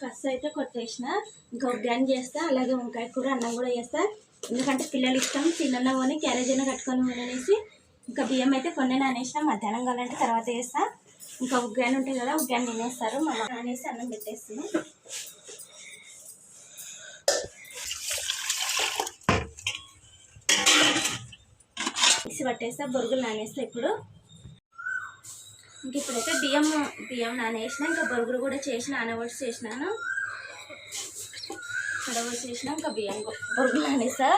కస్ස అయితే కొట్టేసిన. ఇంకా ఉగ్గాని చేస్తా అలాగే వంకాయ కూర అన్నం కూడా చేస్తా. ఎందుకంటే పిల్లలు ఇష్టం తిన్న పోని క్యారేజ్ అయినా కట్టుకొని పోనీ ఇంకా బియ్యం అయితే కొన్ని నానేసిన మధ్యాహ్నం కావాలంటే తర్వాత చేస్తా. ఇంకా ఉగ్గాని ఉంటాయి కదా ఉగ్గాని తినేస్తారు. మళ్ళీ అనేసి నానేసి అన్నం పెట్టేస్తున్నాం మిక్సీ పట్టేస్తా బొరుగులు నానేస్తా ఇప్పుడు. ఇంక ఇప్పుడైతే బియ్యం బియ్యం నానేసిన ఇంకా బొరుగులు కూడా చేసిన అనవర్స్ చేసినాను. అనవర్స్ చేసిన ఇంకా బియ్యం బొరుగులు నానేస్తా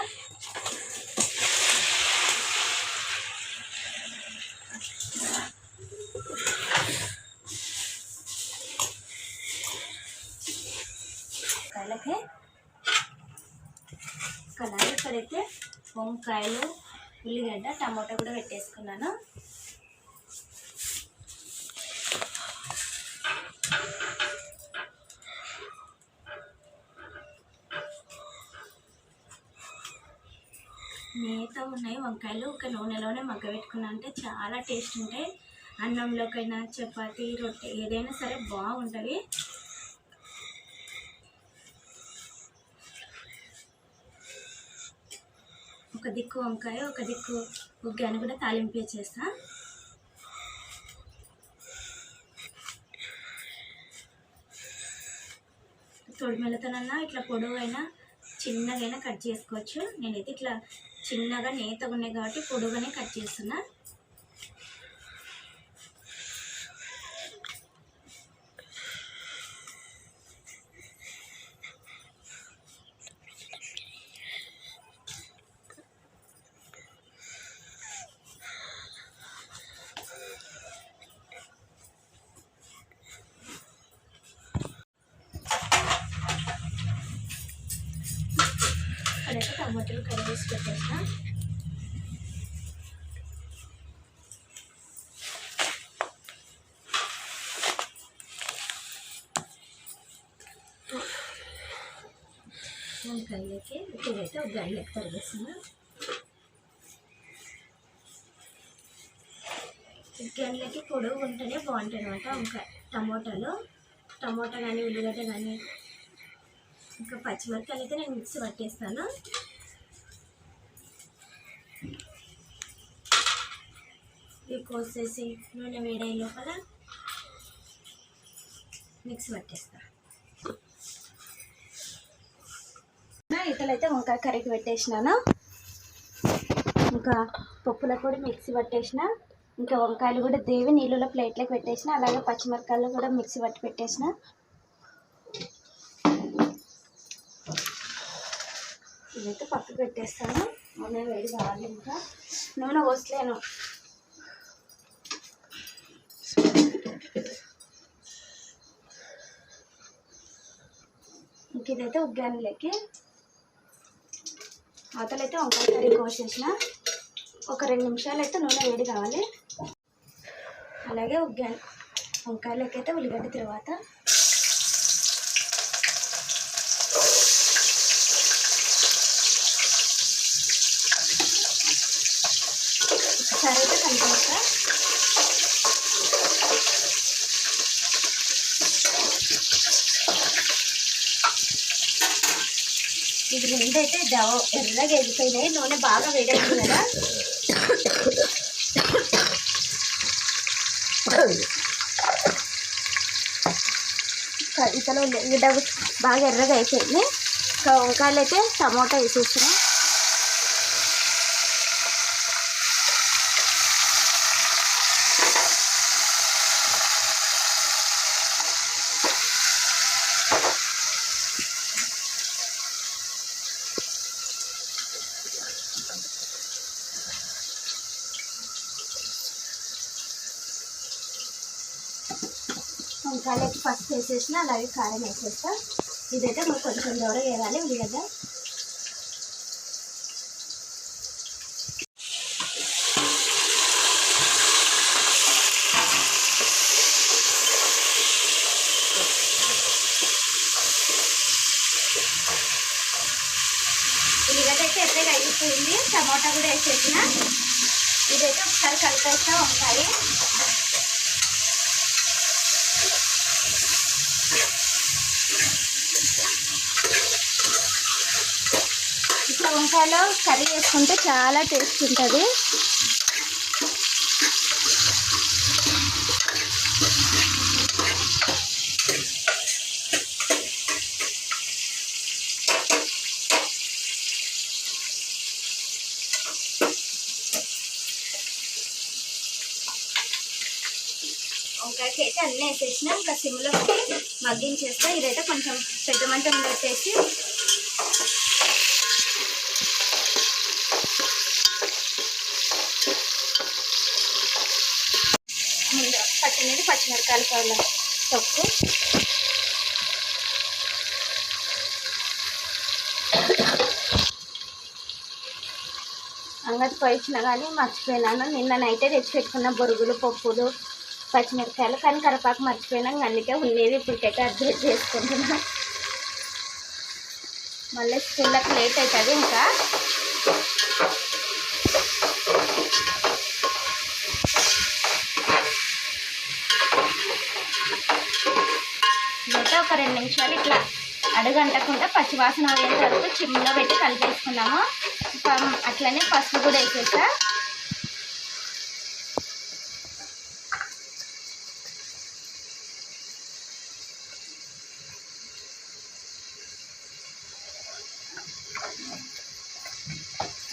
కాయలకే కడాయి ఇక్కడైతే వంకాయలు ఉల్లిగడ్డ టమాటా కూడా పెట్టేసుకున్నాను. నేత ఉన్నాయి వంకాయలు ఒక నూనెలోనే మగ్గ పెట్టుకున్నా అంటే చాలా టేస్ట్ ఉంటాయి. అన్నంలోకైనా చపాతి రొట్టె ఏదైనా సరే బాగుంటుంది. ఒక దిక్కు వంకాయ ఒక దిక్కు ఉగ్గాని కూడా తాలింపు చేస్తా? తొడిమెలతోనన్నా ఇట్లా పొడవైనా చిన్నగైనా కట్ చేసుకోవచ్చు. నేనైతే ఇట్లా చిన్నగా నేతగా ఉన్నాయి కాబట్టి పొడవుగానే కట్ చేస్తున్నా. వంకాయలకి ఇప్పుడైతే ఒక గంటలకి తరిగేస్తున్నా గంటలకి పొడవు ఉంటేనే బాగుంటాయి అనమాట వంకాయ టమోటాలు టమోటా కానీ ఉల్లిగడ్డ కానీ ఇంకా పచ్చిమిరపకాయలు అయితే నేను మిక్సీ పట్టేస్తాను. ఇవి కోసేసి నూనె వేడై లోపల మిక్సీ పట్టేస్తాను అయితే వంకాయ కర్రీకి పెట్టేసినాను. ఇంకా పప్పులో కూడా మిక్సీ పట్టేసిన. ఇంకా వంకాయలు కూడా దేవి నీళ్ళలో ప్లేట్లోకి పెట్టేసిన. అలాగే పచ్చిమిరకాయలు కూడా మిక్సీ పట్టి పెట్టేసిన. ఇదైతే పక్కకు పెట్టేస్తాను. నూనె వేడి కావాలి ఇంకా. నూనె పోసలేను ఇంక ఇదైతే ఉగ్గానిలోకి అవతలైతే వంకాయ కర్రీ కోసేసిన ఒక రెండు నిమిషాలు అయితే నూనె వేడి కావాలి. అలాగే ఉగ్గాని వంకాయలకి అయితే ఉల్లిగడ్డ తర్వాత ఒకసారి అయితే కలిపేస్తా ఇది రెండు అయితే జవ ఎర్రగా ఎగిపోయినాయి నూనె బాగా వేడైంది కదా. ఇతలో ఉల్లిగడ్డ బాగా ఎర్రగా అయిపోయింది. ఇంకా వంకాయలు అయితే టమోటా వేసేస్తున్నాం. వేసేసిన అలాగే కారం వేసేస్తాం. ఇదైతే మాకు కొంచెం దూర వేయాలి ఉల్లిగడ్డ ఉల్లిగడ్డ అయితే ఎట్లా కగిపోయింది టమాటా కూడా వేసేసిన. ఇదైతే ఒకసారి కలిపేస్తా ఉంటాయి ఇట్లా కర్రీ చేసుకుంటే చాలా టేస్ట్ ఉంటుంది. వంకాయకి అయితే అన్నీ వేసేసిన ఇంకా సిమ్లో మగ్గించేస్తా. ఇదైతే కొంచెం పెద్ద మంట పెట్టేసి ముందు పచ్చిమిరపకాయలు కాలిఫ్లవర్ కావాలి తొక్కు పోయించిన కానీ మర్చిపోయినాను. నిన్న నైటే తెచ్చి పెట్టుకున్న బొరుగులు పప్పులు పచ్చిమిరపకాయలు కానీ కరపాకు మర్చిపోయినాం. అందుకే ఉండేది ఇప్పటికైతే అడ్జస్ట్ చేసుకుంటున్నా. మళ్ళీ స్కూళ్ళకి లేట్ అవుతుంది ఇంకా ఇదైతే ఒక రెండు నిమిషాలు ఇట్లా అడుగంటకుండా పచ్చివాసన పోయేంత వరకు చిమ్లో పెట్టి కలిపేసుకున్నాము అట్లనే పసుపు కూడా వేసేసా.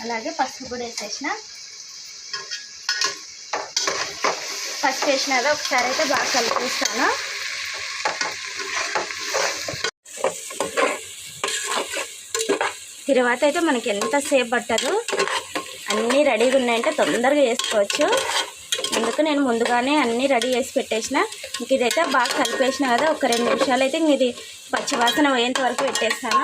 అలాగే పసుపు కూడా వేసేసిన. పసుపు వేసినాక ఒకసారి అయితే బాగా కలిపేస్తాను. తర్వాత అయితే మనకి ఎంతసేపు పట్టదు? అన్నీ రెడీగా ఉన్నాయంటే తొందరగా చేసుకోవచ్చు అందుకు నేను ముందుగానే అన్నీ రెడీ చేసి పెట్టేసిన. ఇంక ఇదైతే బాగా కలిపేసిన కదా ఒక రెండు నిమిషాలు అయితే ఇంక ఇది పచ్చివాసన పోయేంత వరకు పెట్టేస్తాను.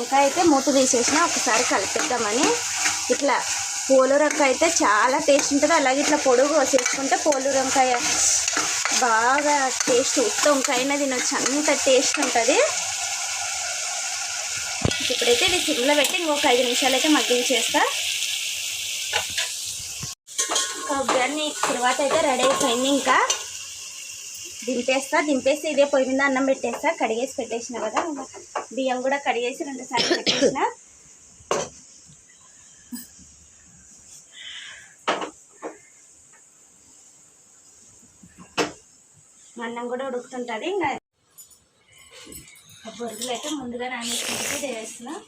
ఇంకా అయితే మూత తీసేసిన ఒకసారి కలిపిద్దామని. ఇట్లా పోలూరంకాయ అయితే చాలా టేస్ట్ ఉంటుంది. అలాగే ఇట్లా పొడుగు వేసేసుకుంటే పోలూరంకాయ బాగా టేస్ట్ ఉత్త వంకాయన తినొచ్చు. అంత టేస్ట్ ఉంటుంది. ఇప్పుడైతే ఇది సిమ్లో పెట్టి ఇంకొక ఐదు నిమిషాలు అయితే మగ్గించేస్తా. కొబ్బరిని తర్వాత అయితే రెడీ అయిపోయింది ఇంకా. దింపేస్తా. దింపేసి ఇదే పొయ్యి మీద అన్నం పెట్టేస్తా. కడిగేసి పెట్టేసిన కదా. బియ్యం కూడా కడిగేసి రెండుసార్లు పెట్టేసిన. అన్నం కూడా ఉడుకుతుంటుంది. ఇంకా బొరుగులు అయితే ముందుగా నానేసుకుంటే వేస్తున్నాం.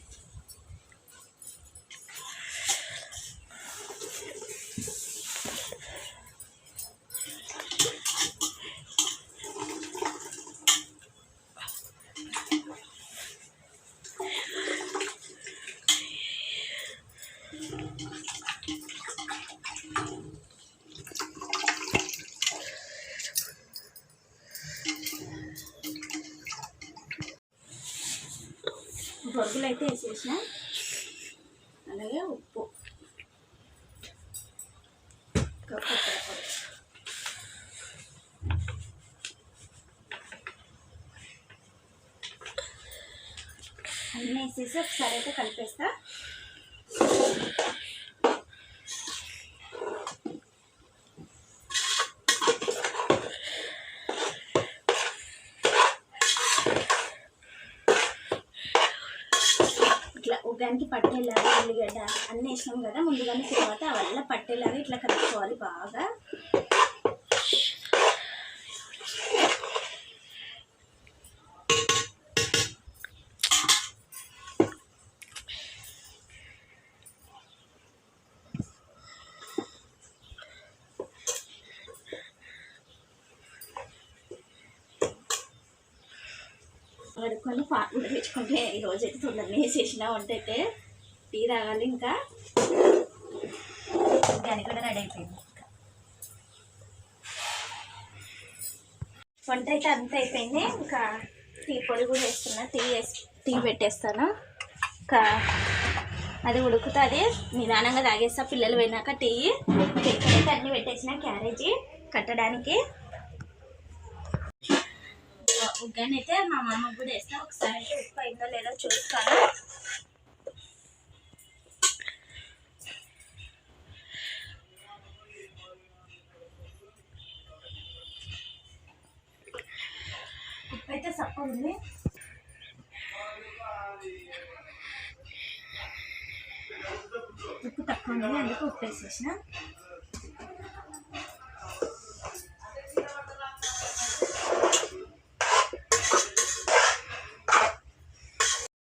బొరుగులు అయితే వేసేసిన. అలాగే ఉప్పు. అన్నీ వేసేసి ఒకసారి అయితే కలిపేస్తా. చేయడానికి పట్టేలాగా ఉల్లిగడ్డ అన్నీ వేసినాం కదా ముందుగానే తర్వాత అవల్ల పట్టేలాగా ఇట్లా కలుపుకోవాలి బాగా. కడుక్కొని పాలు కూడా తెచ్చుకుంటే ఈరోజు అయితే తొందరనే వేసేసిన వంట అయితే టీ తాగాలి ఇంకా. దాని కూడా రెడీ అయిపోయింది వంట అయితే అంత అయిపోయింది. ఇంకా టీ పొడి కూడా వేస్తున్నా. టీ వేసి టీ పెట్టేస్తాను. ఇంకా అది ఉడుకుతుంది. నిదానంగా తాగేస్తా. పిల్లలు పోయినాక టీ. ఎక్కడైతే అన్ని పెట్టేసిన క్యారేజీ కట్టడానికి. ఉగ్గానైతే మా మామ కూడా వేస్తా ఒకసారి అయితే ఉప్పు అయిందో లేదో చూస్తాను. ఉప్పు అయితే సప్ప ఉంది. ఉప్పు తక్కువ ఉంది అందుకే ఉప్పు వేసేసిన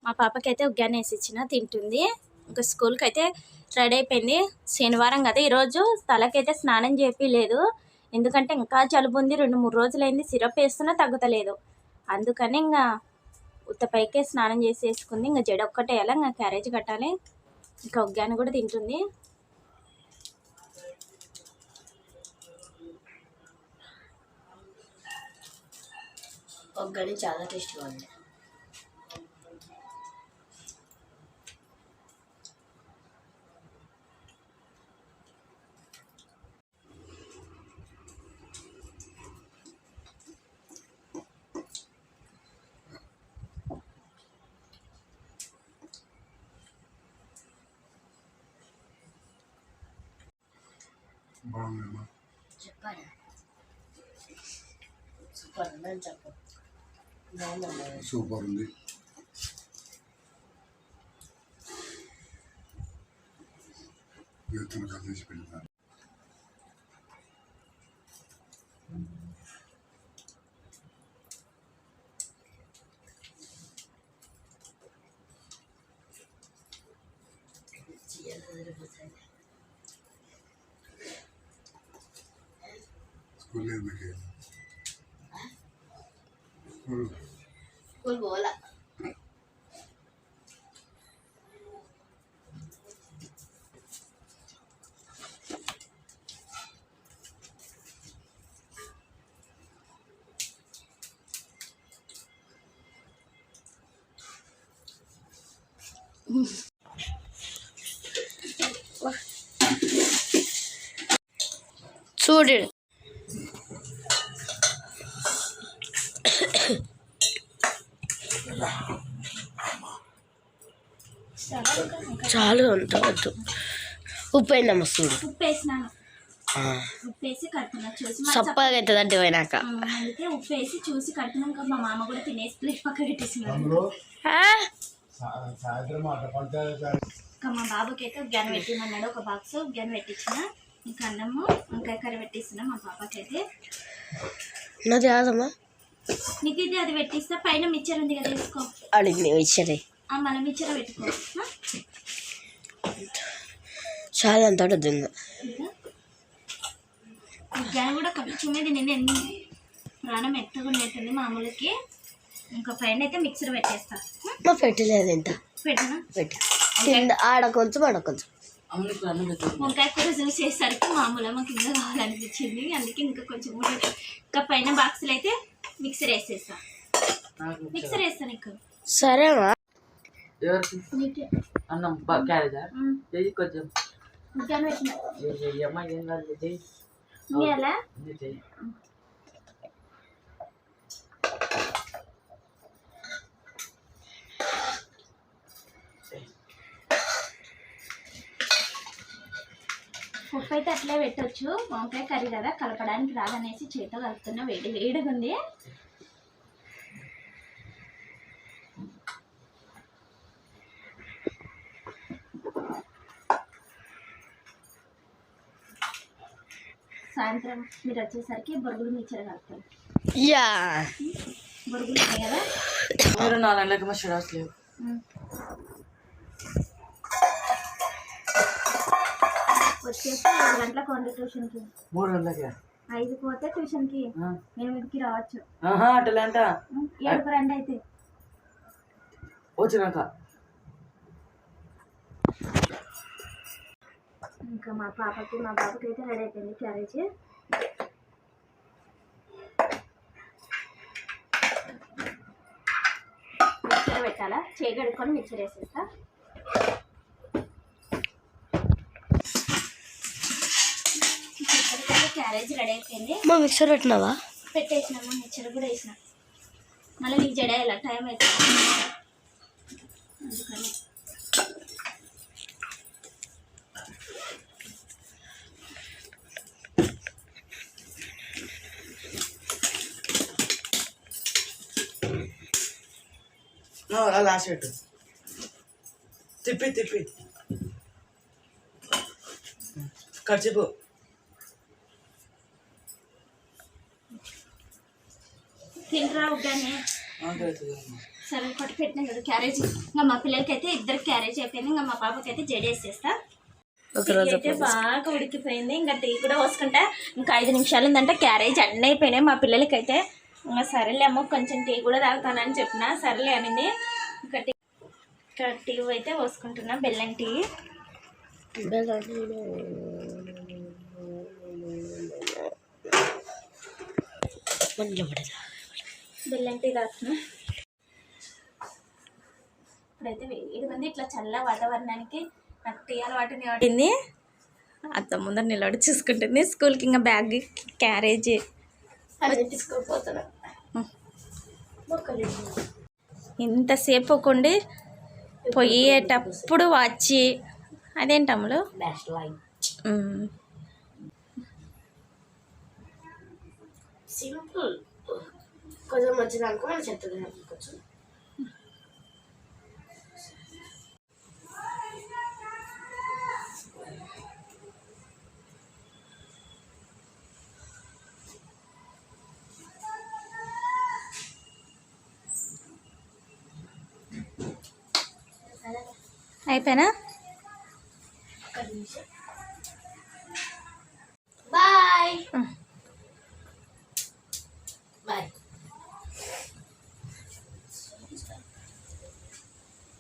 మా పాపకి అయితే వేసి ఇచ్చిన తింటుంది. ఇంకా స్కూల్కి అయితే రెడీ అయిపోయింది. శనివారం కదా ఈరోజు తలకైతే స్నానం చేపిలేదు ఎందుకంటే ఇంకా జలుబు ఉంది రెండు మూడు రోజులైంది సిరప్ వేస్తున్నా తగ్గుతలేదు. అందుకని ఇంకా ఉత్త పైకే స్నానం చేసి వేసుకుంది. ఇంకా జడ ఒక్కటే వేయాలి ఇంకా క్యారేజ్ కట్టాలి. ఇంకా ఉగ్గాన్ని కూడా తింటుంది. ఒక్కడి చాలా టేస్ట్గా ఉంది. సూపర్ ఉందని సూపర్ ఉంది. ఎత్తున కలిసి పెడతాను చూడు. చాలు అంత వద్దు. ఉప్పు అయిందమ్మ చూడు. ఉప్పు వేసినాను ఉప్పు వేసి కడుతున్నా చూసి మా సప్పగా అవుతుంది అంటే పోయినాక. ఉప్పు వేసి చూసి కడుతున్నాక మా మామ కూడా తినేసి ప్లేట్ పక్క ఆ? సాయంత్రం అట్ట పంచాయతీ ఇంకా మా బాబుకి అయితే ఉగ్గాని పెట్టిమన్నాడు ఒక బాక్స్ ఉగ్గాని పెట్టించిన ఇంకా అన్నము వంకాయ కర్రీ పెట్టిస్తున్నా మా పాపకి అయితే నాది కాదమ్మా నీకు ఇది అది పెట్టిస్తా. పైన మిక్చర్ ఉంది కదా వేసుకో. అడిగి ఇచ్చరే ఆ మన మిక్చర్ పెట్టుకో. ఆ? చాలా అంత వద్దు ఇంకా? ఉగ్గాని కూడా కొంచెమే తినేది ఎన్ని? ప్రాణం ఎత్తగా ఉన్నట్టుంది మామూలుకి. ఇంకా పైన అయితే మిక్సర్ పెట్టేస్తా. ఆ? మా పెట్టలేదు ఇంత. పెట్టనా? పెట్టి. కింద ఆడ కొంచెం ఆడ కొంచెం. వంకాయ కూర చూసేసరికి మామూలు మాకు ఇంకా కావాలనిపించింది. అందుకే ఇంకా కొంచెం ఇంకా పైన బాక్సులు అయితే మిక్సర్ వేసేస్తా. మిక్సర్ వేస్తాను ఇంకా సరేమా అన్నం క్యారేజా? కొంచెం. అమ్మ ఏం కాదు ఉప్పు అయితే అట్లే పెట్టొచ్చు. వంకాయ కర్రీ కదా కలపడానికి రాదనేసి చేతితో కలుపుతున్నా. వేడి వేడిగా ఉంది. సాయంత్రం మీరు వచ్చేసరికి బొరుగులు మిక్చర్ కలుపుతాను యా. బొరుగులు ఉన్నాయి కదా? మీరు నాలుగు గంటలకు మా షడాస్ లేవు. వచ్చేసి ఏడు గంటలకు వండి ట్యూషన్కి. మూడు గంటలకి? ఐదుకి పోతే ట్యూషన్కి ఎనిమిదికి రావచ్చు. ఆహా అట్లా అంట? ఉమ్, ఏడుకు రండి అయితే. వచ్చినాక? ఇంకా మా పాపకి మా బాబుకి అయితే రెడీ అయిపోయింది క్యారేజ్. మిక్చర్ పెట్టాలా? చేయి కడుక్కొని మిక్చర్ వేసేస్తా. క్యారేజ్ రెడీ అయిపోయింది. మా మిక్సర్ పెట్టినావా? పెట్టేసినాము హెచ్చరి కూడా వేసిన. మళ్ళీ నీకు జడేయాల? టైం అవుతుంది అందుకని. లాస్ట్ పెట్టు. తిప్పి తిప్పి. ఖర్చుపు తింటరా ఉగ్గానే? సరే కొట్టి పెట్టినాం కదా క్యారేజ్. ఇంకా మా పిల్లలకి అయితే ఇద్దరు క్యారేజ్ అయిపోయింది. ఇంకా మా పాపకి అయితే జడేసేస్తా అయితే బాగా ఉడికిపోయింది. ఇంకా టీ కూడా పోసుకుంటా. ఇంకా ఐదు నిమిషాలు ఉందంటే క్యారేజ్ అన్నీ అయిపోయినాయి మా పిల్లలకి అయితే ఇంకా సరేలే అమ్మ కొంచెం టీ కూడా తాగుతానని చెప్పిన. సరేలే అనింది. ఇంకా టీ ఇంకా టీ అయితే పోసుకుంటున్నా బెల్లం టీ. మంచిగా పడేదా బెల్లం టీ తాగుతున్నా ఇప్పుడైతే వేడి మంది ఇట్లా చల్ల వాతావరణానికి నాకు టీ అలవాటుని పడింది అత్త ముందర నిలబడి చూసుకుంటుంది. స్కూల్కి ఇంకా బ్యాగ్ క్యారేజ్. తీసుకోపోతున్నా. ఇంతసేపు ఒకండి పోయేటప్పుడు వచ్చి అదేంటమ్ములు. సింపుల్ కొంచెం వచ్చిందనుకో మన చెప్తుంది కొంచెం. అయిపోయినా. బాయ్.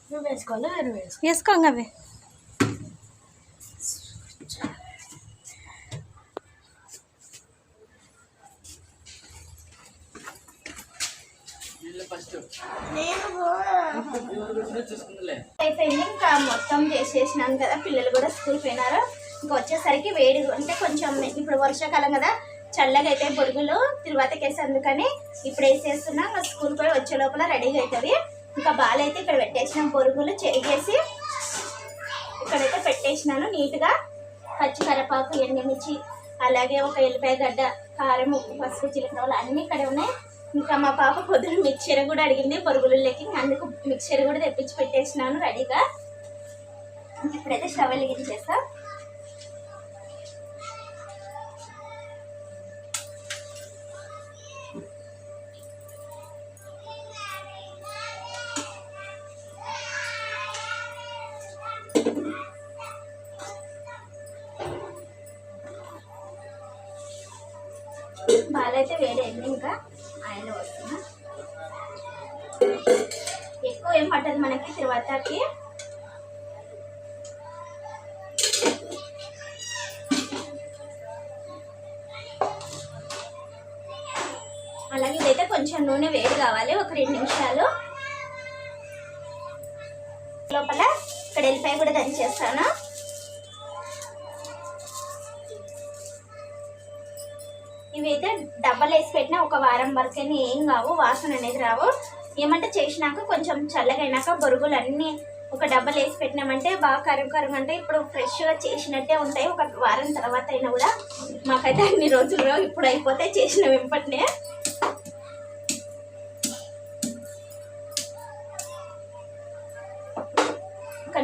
నువ్వు వేసుకోవాలా అవి. ఫస్ట్. నేను చూసుకుందిలే. అయిపోయింది. ఇంకా మొత్తం చేసేసినాం కదా. పిల్లలు కూడా స్కూల్ పోయినారు. ఇంకా వచ్చేసరికి వేడి అంటే కొంచెం ఇప్పుడు వర్షాకాలం కదా. చల్లగా అయితే బొరుగులు తిరువాతకి వేసి అందుకని ఇప్పుడు వేసేస్తున్నా. ఇంకా స్కూల్ పోయి వచ్చే లోపల రెడీగా అవుతుంది. ఇంకా బాల్ అయితే ఇక్కడ చేసిన పొరుగులు చేసి ఇక్కడైతే పెట్టేసినాను. నీట్గా పచ్చి కరివేపాకు ఎండుమిర్చి అలాగే ఒక ఎల్లిపాయ గడ్డ కారం ఉప్పు పసుపు చిలకడవలు అన్నీ ఇక్కడే ఉన్నాయి. ఇంకా మా పాప పొద్దున మిక్చర్ కూడా అడిగింది పొరుగులకి అందుకు మిక్చర్ కూడా తెప్పించి పెట్టేసినాను రెడీగా. ఇప్పుడైతే స్టవ్ వెలిగించేస్తా. లోపల ఇక్కడ ఎల్లిపాయ కూడా దంచేస్తాను ఇవైతే డబ్బలు వేసి పెట్టినా ఒక వారం వరకైనా ఏం కావు వాసన అనేది రావు. ఏమంటే చేసినాక కొంచెం చల్లగైనాక బొరుగులు అన్నీ ఒక డబ్బలు వేసి పెట్టినామంటే బాగా కరుగు కరుగు అంటే ఇప్పుడు ఫ్రెష్గా చేసినట్టే ఉంటాయి. ఒక వారం తర్వాత అయినా కూడా మాకైతే అన్ని రోజులు ఇప్పుడు అయిపోతే చేసిన వెంపటినే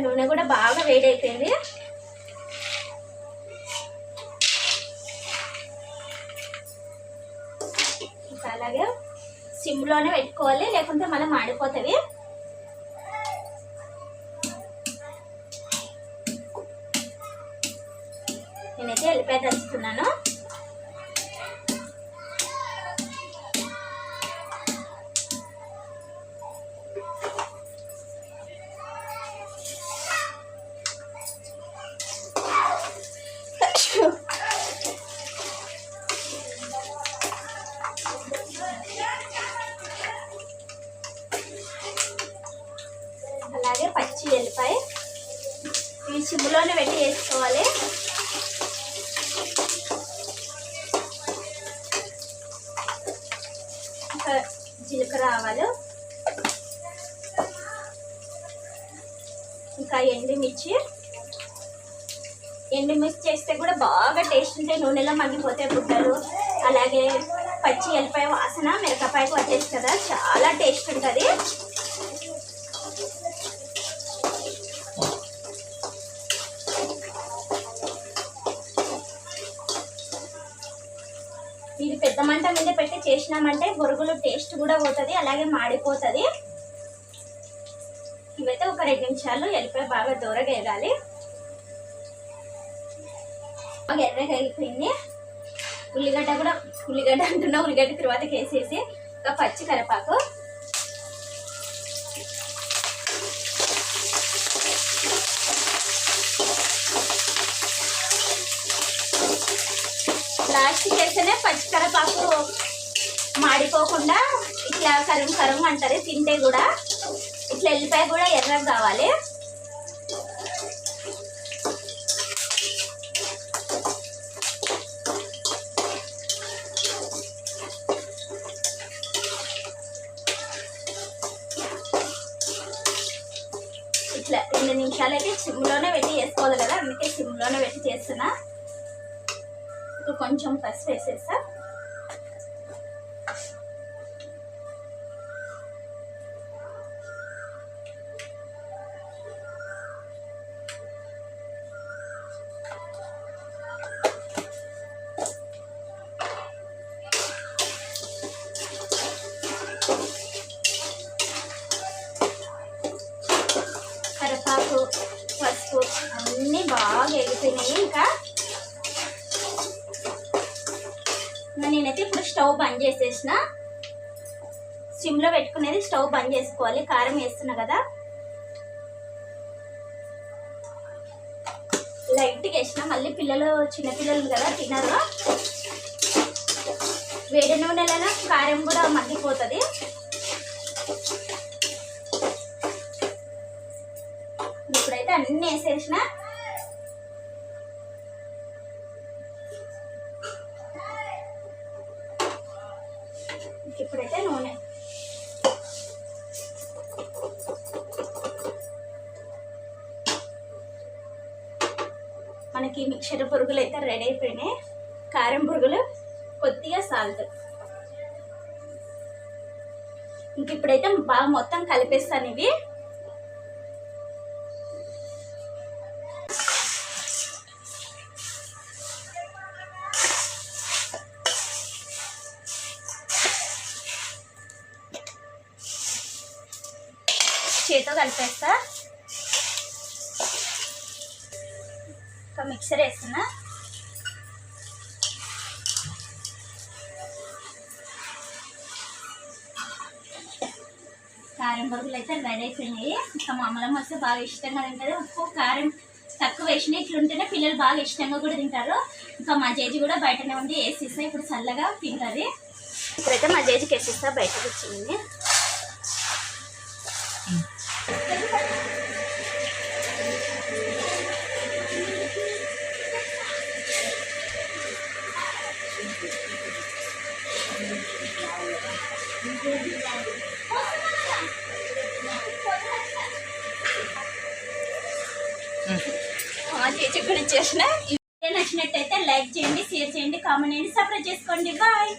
నూనె కూడా బాగా వేడైపోయింది. ఇంకా అలాగే సిమ్లోనే పెట్టుకోవాలి లేకుంటే మళ్ళీ మాడిపోతుంది. నేనైతే వెళ్ళిపోయి దంచుతున్నాను. ఎండుమిర్చి. ఎండుమిర్చి చేస్తే కూడా బాగా టేస్ట్ ఉంటాయి. నూనెలో మండిపోతాయి బుట్టలు అలాగే పచ్చి ఎల్లిపాయ వాసన మిరపకాయకు వచ్చేసి కదా చాలా టేస్ట్ ఉంటుంది. ఇది పెద్ద మంట మీద పెట్టి చేసినామంటే బొరుగులు టేస్ట్ కూడా పోతుంది అలాగే మాడిపోతుంది. ఇవైతే ఒక రెండు నిమిషాలు ఎల్లిపాయ బాగా దూరగా వేగాలి బాగా ఎర్రగా అయిపోయింది. ఉల్లిగడ్డ కూడా ఉల్లిగడ్డ అంటున్నా ఉల్లిగడ్డ తర్వాతకి వేసేసి ఒక పచ్చి కరివేపాకు. లాస్ట్ వేస్తేనే పచ్చి కరివేపాకు మాడిపోకుండా ఇట్లా కరువు కరువు అంటారు తింటే కూడా. ఇట్లా ఎల్లిపాయ కూడా ఎర్రగా కావాలి. ఇట్లా రెండు నిమిషాలు అయితే సిమ్లోనే పెట్టి చేసుకోవాలి కదా అందుకే సిమ్లోనే పెట్టి చేస్తున్నా. ఇప్పుడు కొంచెం పసుపు వేసేస్తా. వేసేసిన స్టిమ్లో పెట్టుకునేది స్టవ్ బంద్ చేసుకోవాలి. కారం వేస్తున్నా కదా. లైట్గా వేసిన మళ్ళీ పిల్లలు చిన్నపిల్లలు కదా తినరు వేడి నూనెలలో కారం కూడా మగ్గిపోతుంది. ఇప్పుడైతే అన్నీ వేసేసిన. ఇప్పుడైతే నూనె. మనకి మిక్చర్ పురుగులు అయితే రెడీ అయిపోయినాయి. కారం పురుగులు కొద్దిగా సాల్ట్ ఇంక ఇప్పుడైతే బాగా మొత్తం కలిపేస్తాను ఇవి. కారం బొరుగులు అయితే రెడీ అయిపోయినాయి. ఇంకా మా అమ్మలమ్మ వస్తే బాగా ఇష్టంగా తింటారు ఉప్పు కారం తక్కువ వేసినాయి. ఇట్లుంటేనే పిల్లలు బాగా ఇష్టంగా కూడా తింటారు. ఇంకా మా జేజీ కూడా బయటనే ఉండి వేసిస్తా ఇప్పుడు చల్లగా తింటుంది. ఇప్పుడైతే మా జేజీకి వేసిస్తా బయటకు వచ్చింది. చేసిన. కూడా నచ్చినట్టయితే లైక్ చేయండి షేర్ చేయండి కామెంట్ చేయండి. సబ్స్క్రైబ్ చేసుకోండి. బాయ్.